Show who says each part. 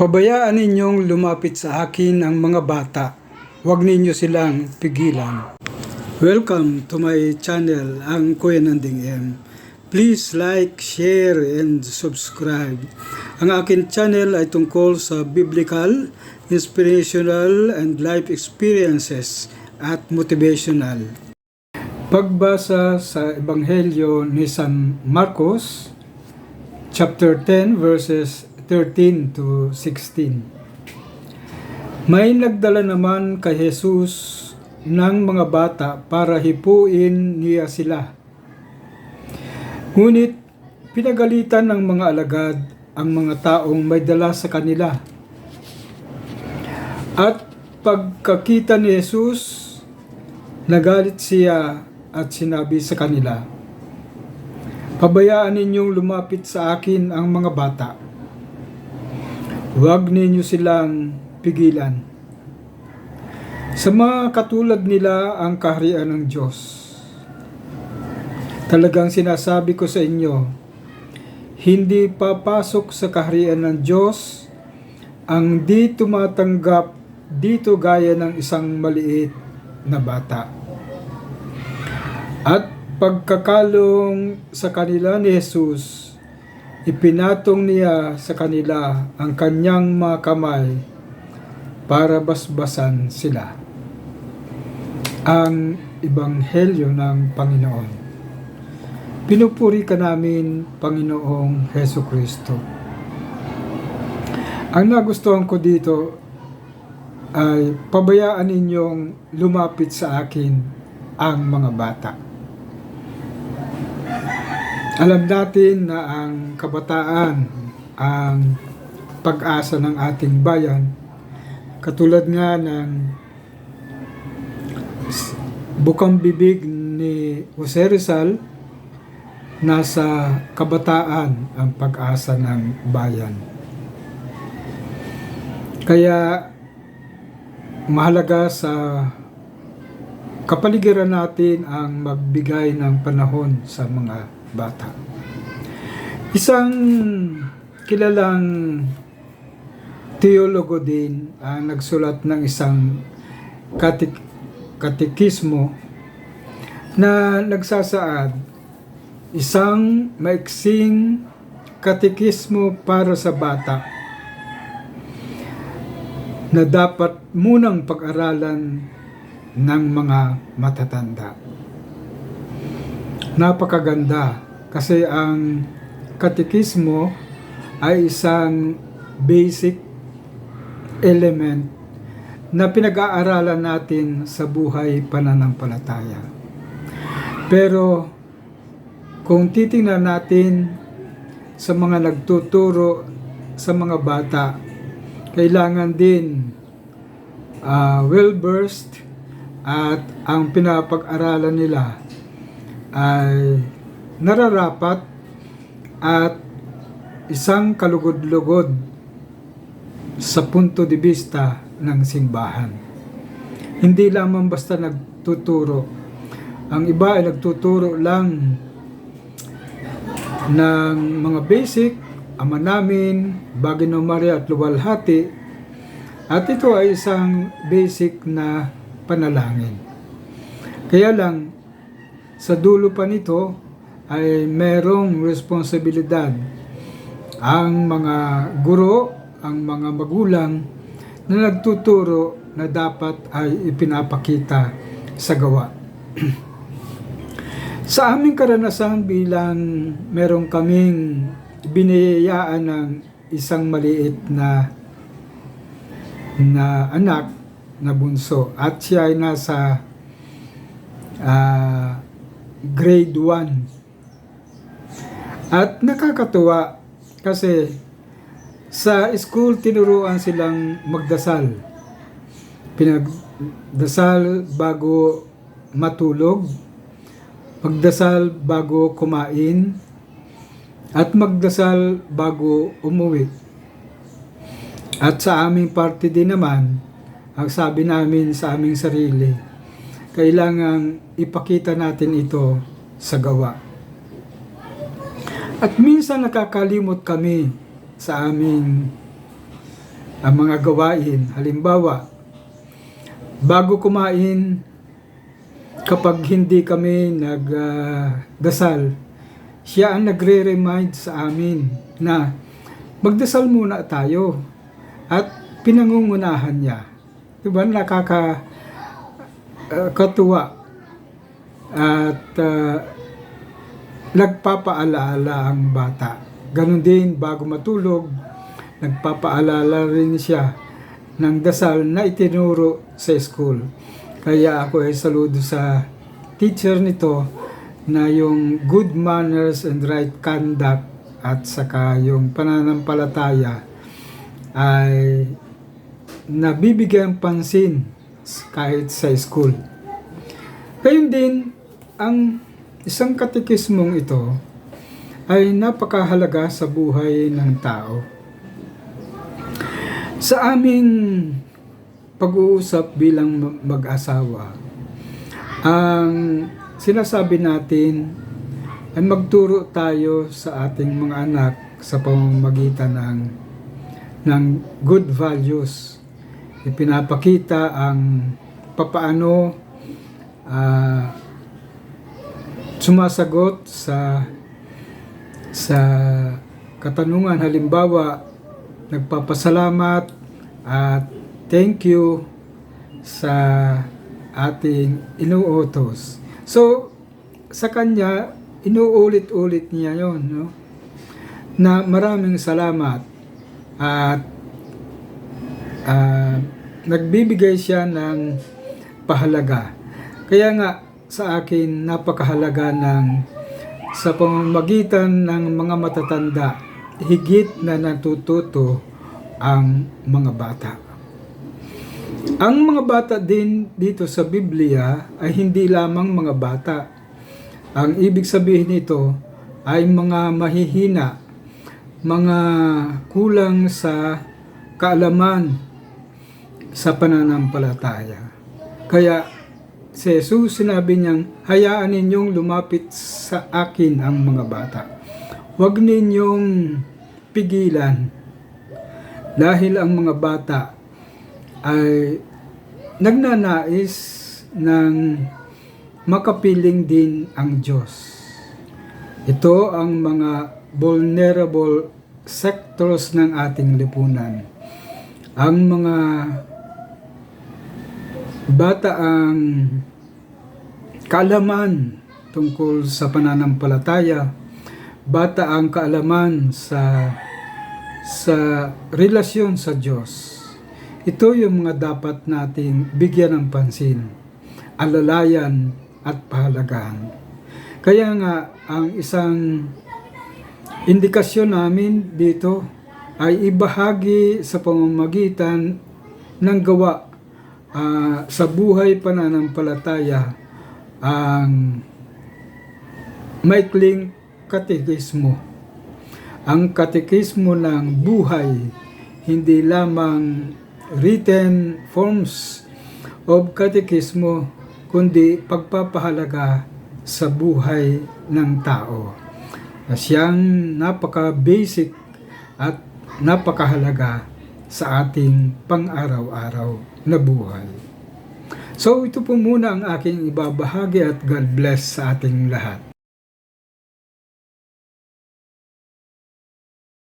Speaker 1: Pabayaan ninyong lumapit sa akin ang mga bata. Huwag ninyo silang pigilan. Welcome to my channel, ang Kuya Nanding M. Please like, share, and subscribe. Ang akin channel ay tungkol sa biblical, inspirational, and life experiences at motivational. Pagbasa sa Ebanghelyo ni San Marcos, chapter 10 verses 13 to 16. May nagdala naman kay Jesus ng mga bata para hipuin niya sila. Ngunit pinagalitan ng mga alagad ang mga taong may dala sa kanila. At pagkakita ni Jesus, nagalit siya at sinabi sa kanila, Pabayaan ninyong lumapit sa akin ang mga bata. Huwag ninyo silang pigilan. Sa mga katulad nila ang kaharian ng Diyos. Talagang sinasabi ko sa inyo, hindi papasok sa kaharian ng Diyos ang di tumatanggap dito gaya ng isang maliit na bata. At pagkakalong sa kanila ni Jesus, ipinatong niya sa kanila ang kanyang mga kamay para basbasan sila. Ang Ebanghelyo ng Panginoon. Pinupuri ka namin, Panginoong Heso Kristo. Ang nagustuhan ko dito ay pabayaan ninyong lumapit sa akin ang mga bata. Alam natin na ang kabataan ang pag-asa ng ating bayan katulad nga ng bukang bibig ni Jose Rizal nasa kabataan ang pag-asa ng bayan. Kaya mahalaga sa kapaligiran natin ang magbigay ng panahon sa mga bata. Isang kilalang teologo din ang nagsulat ng isang katik katikismo na nagsasaad isang maiksing katikismo para sa bata na dapat munang pag-aralan ng mga matatanda. Napakaganda kasi ang katikismo ay isang basic element na pinag-aaralan natin sa buhay pananampalataya. Pero kung titingnan natin sa mga nagtuturo sa mga bata, kailangan din uh, well-versed at ang pinapag-aralan nila ay nararapat at isang kalugod-lugod sa punto de vista ng simbahan. Hindi lamang basta nagtuturo. Ang iba ay nagtuturo lang ng mga basic, ama namin, Bagino Maria at Luwalhati. At ito ay isang basic na panalangin. Kaya lang, sa dulo pa nito ay merong responsibilidad ang mga guro, ang mga magulang na nagtuturo na dapat ay ipinapakita sa gawa. sa aming karanasan bilang meron kaming biniyayaan ng isang maliit na na anak na bunso at siya ay nasa uh, grade 1 at nakakatuwa kasi sa school tinuruan silang magdasal. Pinagdasal bago matulog magdasal bago kumain at magdasal bago umuwi. At sa aming party din naman ang sabi namin sa aming sarili kailangang ipakita natin ito sa gawa At minsan nakakalimot kami sa aming ang mga gawain. Halimbawa, bago kumain, kapag hindi kami nagdasal, siya ang nagre-remind sa amin na magdasal muna tayo at pinangungunahan niya. Diba? Nakaka uh, katuwa at uh, nagpapaalaala ang bata. Ganon din bago matulog, nagpapaalala rin siya ng dasal na itinuro sa school. Kaya ako ay saludo sa teacher nito na yung good manners and right conduct at saka yung pananampalataya ay nabibigyan pansin kahit sa school. Gayun din, ang isang katekismong ito ay napakahalaga sa buhay ng tao. Sa aming pag-uusap bilang mag-asawa, ang sinasabi natin ay magturo tayo sa ating mga anak sa pamamagitan ng ng good values. Ipinapakita ang papaano ah, sumasagot sa sa katanungan halimbawa nagpapasalamat at thank you sa ating inuutos. So sa kanya inuulit-ulit niya 'yon, no? Na maraming salamat at ah, nagbibigay siya ng pahalaga. Kaya nga sa akin napakahalaga ng sa pamamagitan ng mga matatanda higit na natututo ang mga bata. Ang mga bata din dito sa Biblia ay hindi lamang mga bata. Ang ibig sabihin nito ay mga mahihina, mga kulang sa kaalaman sa pananampalataya. Kaya si Jesus sinabi niyang, hayaan ninyong lumapit sa akin ang mga bata. Huwag ninyong pigilan dahil ang mga bata ay nagnanais ng makapiling din ang Diyos. Ito ang mga vulnerable sectors ng ating lipunan. Ang mga bata ang kaalaman tungkol sa pananampalataya, bata ang kaalaman sa sa relasyon sa Diyos. Ito yung mga dapat nating bigyan ng pansin, alalayan at pahalagahan. Kaya nga ang isang indikasyon namin dito ay ibahagi sa pamamagitan ng gawa ah, sa buhay pananampalataya ang maikling katekismo. Ang katekismo ng buhay, hindi lamang written forms of katekismo, kundi pagpapahalaga sa buhay ng tao. Siyang napaka-basic at napakahalaga sa ating pang-araw-araw na buhay. So ito po muna ang aking ibabahagi at God bless sa ating lahat.